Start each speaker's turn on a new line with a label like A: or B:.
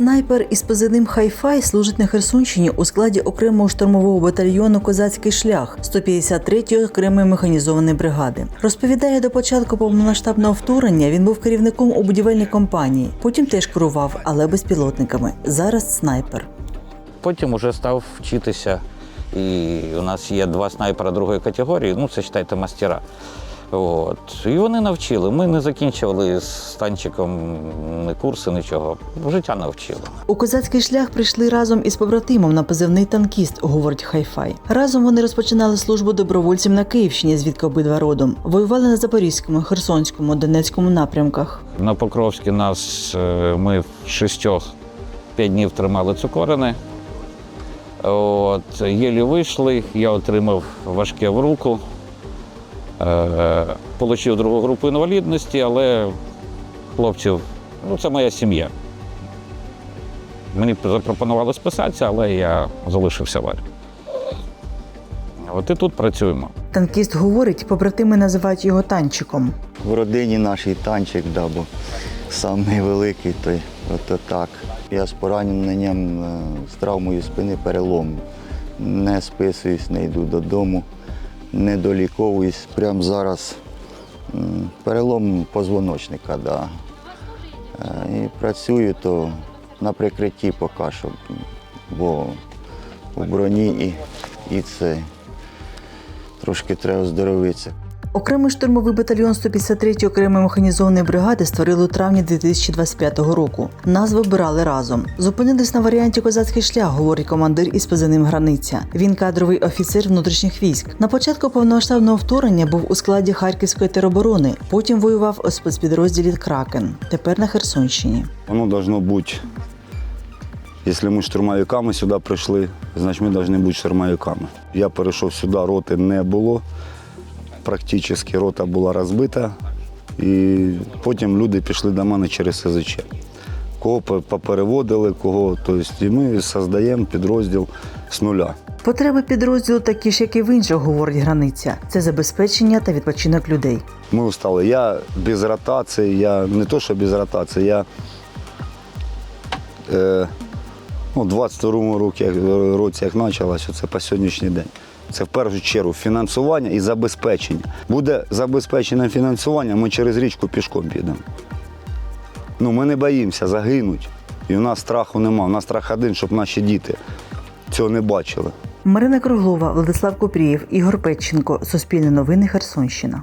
A: Снайпер із позивним Хай-Фай служить на Херсонщині у складі окремого штурмового батальйону Козацький шлях 153-ї окремої механізованої бригади. Розповідає, до початку повномасштабного вторгнення він був керівником у будівельній компанії. Потім теж керував, але безпілотниками. Зараз снайпер.
B: Потім вже став вчитися. І у нас є два снайпера другої категорії, ну це вважайте мастера. От. І вони навчили. Ми не закінчували з танчиком ні курси, нічого. Життя навчило.
A: У козацький шлях прийшли разом із побратимом на позивний танкіст, говорить Хай-Фай. Разом вони розпочинали службу добровольцем на Київщині, звідки обидва родом. Воювали на Запорізькому, Херсонському, Донецькому напрямках.
B: На Покровській нас е, ми в шістьох п'ять днів тримали цукорини. От, єлі вийшли, я отримав важке в руку. Е, Получив другу групу інвалідності, але хлопців, ну це моя сім'я. Мені запропонували списатися, але я залишився в армії. От і тут працюємо.
A: Танкіст говорить, побратими називають його танчиком.
C: В родині нашій танчик, да, бо самий великий, той ото так. Я з пораненням, е, з травмою спини перелом. Не списуюсь, не йду додому, не доліковуюсь. Прямо зараз перелом позвоночника, да. Е, І працюю то на прикритті поки що, бо в броні і, і це трошки треба оздоровитися.
A: Окремий штурмовий батальйон 153-ї окремої механізованої бригади створили у травні 2025 року. Назву обирали разом. Зупинились на варіанті козацький шлях, говорить командир із позивним границя. Він кадровий офіцер внутрішніх військ. На початку повномасштабного вторгнення був у складі Харківської тероборони. Потім воював у спецпідрозділі Кракен. Тепер на Херсонщині.
D: Воно должно бути. Якщо ми штурмовиками сюди прийшли, значить ми повинні бути штурмовиками. Я перейшов сюди, роти не було. Практично рота була розбита. І потім люди пішли до мене через СЗЧ. Кого попереводили, кого. Тобто, і ми створюємо підрозділ з нуля.
A: Потреби підрозділу такі ж, як і в інших, говорить границя. Це забезпечення та відпочинок людей.
D: Ми устали. Я без ротації, я не то, що без ротації, я е, ну, 22 році, як- році, як почалося, це по сьогоднішній день. Це в першу чергу фінансування і забезпечення. Буде забезпечене фінансування, ми через річку пішком підемо. Ну, ми не боїмося загинуть. І в нас страху нема. У нас страх один, щоб наші діти цього не бачили.
A: Марина Круглова, Владислав Купрієв, Ігор Петченко. Суспільне новини Херсонщина.